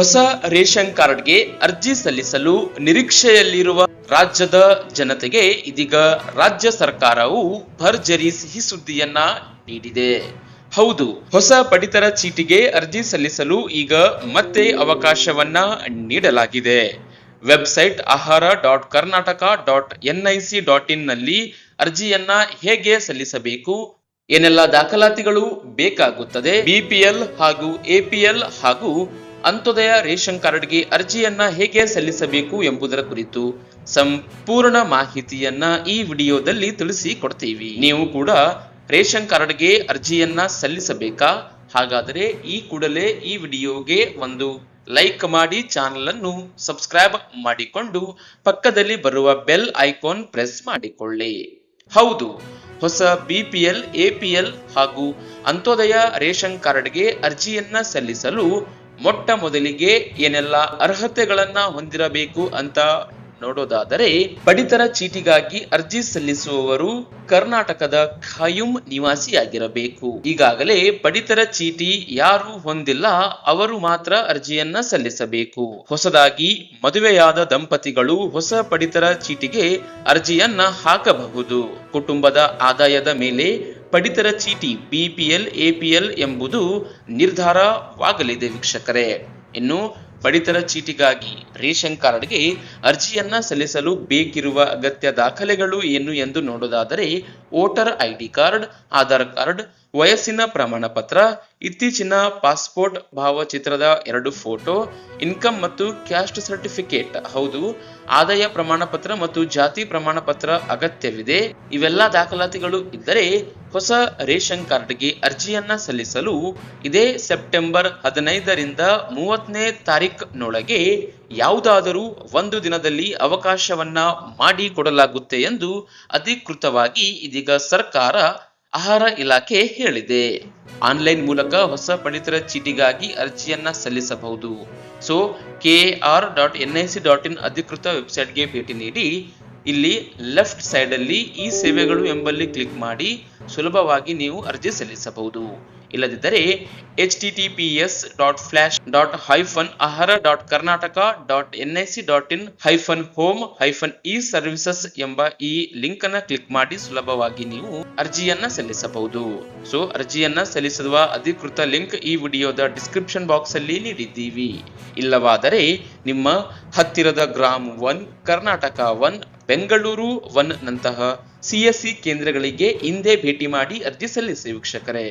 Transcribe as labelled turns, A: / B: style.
A: ಹೊಸ ರೇಷನ್ ಕಾರ್ಡ್ಗೆ ಅರ್ಜಿ ಸಲ್ಲಿಸಲು ನಿರೀಕ್ಷೆಯಲ್ಲಿರುವ ರಾಜ್ಯದ ಜನತೆಗೆ ಇದೀಗ ರಾಜ್ಯ ಸರ್ಕಾರವು ಭರ್ಜರಿ ಸಿಹಿ ಸುದ್ದಿಯನ್ನ ನೀಡಿದೆ. ಹೌದು, ಹೊಸ ಪಡಿತರ ಚೀಟಿಗೆ ಅರ್ಜಿ ಸಲ್ಲಿಸಲು ಈಗ ಮತ್ತೆ ಅವಕಾಶವನ್ನ ನೀಡಲಾಗಿದೆ. Website Ahara dot Karnataka dot NIC dot ಇನ್ನಲ್ಲಿ ಅರ್ಜಿಯನ್ನ ಹೇಗೆ ಸಲ್ಲಿಸಬೇಕು, ಏನೆಲ್ಲ ದಾಖಲಾತಿಗಳು ಬೇಕಾಗುತ್ತದೆ, ಬಿಪಿಎಲ್ ಹಾಗೂ ಎಪಿಎಲ್ ಹಾಗೂ ಅಂತ್ಯೋದಯ ರೇಷನ್ ಕಾರ್ಡ್ಗೆ ಅರ್ಜಿಯನ್ನ ಹೇಗೆ ಸಲ್ಲಿಸಬೇಕು ಎಂಬುದರ ಕುರಿತು ಸಂಪೂರ್ಣ ಮಾಹಿತಿಯನ್ನ ಈ ವಿಡಿಯೋದಲ್ಲಿ ತಿಳಿಸಿ ಕೊಡ್ತೀವಿ. ನೀವು ಕೂಡ ರೇಷನ್ ಕಾರ್ಡ್ಗೆ ಅರ್ಜಿಯನ್ನ ಸಲ್ಲಿಸಬೇಕಾ? ಹಾಗಾದರೆ ಈ ಕೂಡಲೇ ಈ ವಿಡಿಯೋಗೆ ಒಂದು ಲೈಕ್ ಮಾಡಿ ಚಾನಲ್ ಅನ್ನು ಸಬ್ಸ್ಕ್ರೈಬ್ ಮಾಡಿಕೊಂಡು ಪಕ್ಕದಲ್ಲಿ ಬರುವ ಬೆಲ್ ಐಕಾನ್ ಪ್ರೆಸ್ ಮಾಡಿಕೊಳ್ಳಿ. ಹೌದು, ಹೊಸ ಬಿಪಿಎಲ್ ಎಪಿಎಲ್ ಹಾಗೂ ಅಂತ್ಯೋದಯ ರೇಷನ್ ಕಾರ್ಡ್ಗೆ ಅರ್ಜಿಯನ್ನ ಸಲ್ಲಿಸಲು ಮೊಟ್ಟ ಮೊದಲಿಗೆ ಏನೆಲ್ಲ ಅರ್ಹತೆಗಳನ್ನ ಹೊಂದಿರಬೇಕು ಅಂತ ನೋಡೋದಾದರೆ ಪಡಿತರ ಚೀಟಿಗಾಗಿ ಅರ್ಜಿ ಸಲ್ಲಿಸುವವರು ಕರ್ನಾಟಕದ ಖಾಯುಂ ನಿವಾಸಿಯಾಗಿರಬೇಕು. ಈಗಾಗಲೇ ಪಡಿತರ ಚೀಟಿ ಯಾರು ಹೊಂದಿಲ್ಲ, ಅವರು ಮಾತ್ರ ಅರ್ಜಿಯನ್ನ ಸಲ್ಲಿಸಬೇಕು. ಹೊಸದಾಗಿ ಮದುವೆಯಾದ ದಂಪತಿಗಳು ಹೊಸ ಪಡಿತರ ಚೀಟಿಗೆ ಅರ್ಜಿಯನ್ನ ಹಾಕಬಹುದು. ಕುಟುಂಬದ ಆದಾಯದ ಮೇಲೆ ಪಡಿತರ ಚೀಟಿ ಬಿಪಿಎಲ್ ಎಪಿಎಲ್ ಎಂಬುದು ನಿರ್ಧಾರವಾಗಲಿದೆ ವೀಕ್ಷಕರೇ. ಇನ್ನು ಪಡಿತರ ಚೀಟಿಗಾಗಿ ರೇಷನ್ ಕಾರ್ಡ್ಗೆ ಅರ್ಜಿಯನ್ನ ಸಲ್ಲಿಸಲು ಬೇಕಿರುವ ಅಗತ್ಯ ದಾಖಲೆಗಳು ಏನು ಎಂದು ನೋಡೋದಾದರೆ voter ID card, Aadhaar card ವಯಸ್ಸಿನ ಪ್ರಮಾಣ ಪತ್ರ ಇತ್ತೀಚಿನ ಪಾಸ್ಪೋರ್ಟ್ ಭಾವಚಿತ್ರದ ಎರಡು ಫೋಟೋ, ಇನ್ಕಮ್ ಮತ್ತು ಕ್ಯಾಸ್ಟ್ ಸರ್ಟಿಫಿಕೇಟ್. ಹೌದು, ಆದಾಯ ಪ್ರಮಾಣ ಪತ್ರ ಮತ್ತು ಜಾತಿ ಪ್ರಮಾಣ ಪತ್ರ ಅಗತ್ಯವಿದೆ. ಇವೆಲ್ಲ ದಾಖಲಾತಿಗಳು ಇದ್ದರೆ ಹೊಸ ರೇಷನ್ ಕಾರ್ಡ್ಗೆ ಅರ್ಜಿಯನ್ನ ಸಲ್ಲಿಸಲು ಇದೇ ಸೆಪ್ಟೆಂಬರ್ ಹದಿನೈದರಿಂದ ಮೂವತ್ತನೇ ತಾರೀಖಿನೊಳಗೆ ಯಾವುದಾದರೂ ಒಂದು ದಿನದಲ್ಲಿ ಅವಕಾಶವನ್ನ ಮಾಡಿಕೊಡಲಾಗುತ್ತೆ ಎಂದು ಅಧಿಕೃತವಾಗಿ ಇದೀಗ ಸರ್ಕಾರ ಆಹಾರ ಇಲಾಖೆ ಹೇಳಿದೆ. ಆನ್ಲೈನ್ ಮೂಲಕ ಹೊಸ ಪಡಿತರ ಚೀಟಿಗಾಗಿ ಅರ್ಜಿಯನ್ನ ಸಲ್ಲಿಸಬಹುದು. So, K R dot N dot in ಅಧಿಕೃತ ವೆಬ್ಸೈಟ್ಗೆ ಭೇಟಿ ನೀಡಿ ಇಲ್ಲಿ ಲೆಫ್ಟ್ ಸೈಡ್ ಅಲ್ಲಿ ಈ ಸೇವೆಗಳು ಎಂಬಲ್ಲಿ ಕ್ಲಿಕ್ ಮಾಡಿ ಸುಲಭವಾಗಿ ನೀವು ಅರ್ಜಿ ಸಲ್ಲಿಸಬಹುದು. ಇಲ್ಲದಿದ್ದರೆ H T T P S dot slash dot hyphen Ahara dot Karnataka dot N I C dot in hyphen home hyphen E services ಎಂಬ ಈ ಲಿಂಕ್ ಅನ್ನ ಕ್ಲಿಕ್ ಮಾಡಿ ಸುಲಭವಾಗಿ ನೀವು ಅರ್ಜಿಯನ್ನ ಸಲ್ಲಿಸಬಹುದು. ಸೊ, ಅರ್ಜಿಯನ್ನ ಸಲ್ಲಿಸುವ ಅಧಿಕೃತ ಲಿಂಕ್ ಈ ವಿಡಿಯೋದ ಡಿಸ್ಕ್ರಿಪ್ಷನ್ ಬಾಕ್ಸ್ ಅಲ್ಲಿ ನೀಡಿದ್ದೀವಿ. ಇಲ್ಲವಾದರೆ ನಿಮ್ಮ ಹತ್ತಿರದ Grama one, Karnataka one Bengaluru one ನಂತಹ ಸಿಎಸ್ಸಿ ಕೇಂದ್ರಗಳಿಗೆ ಹಿಂದೆ ಭೇಟಿ ಮಾಡಿ ಅರ್ಜಿ ಸಲ್ಲಿಸಿ ವೀಕ್ಷಕರೇ.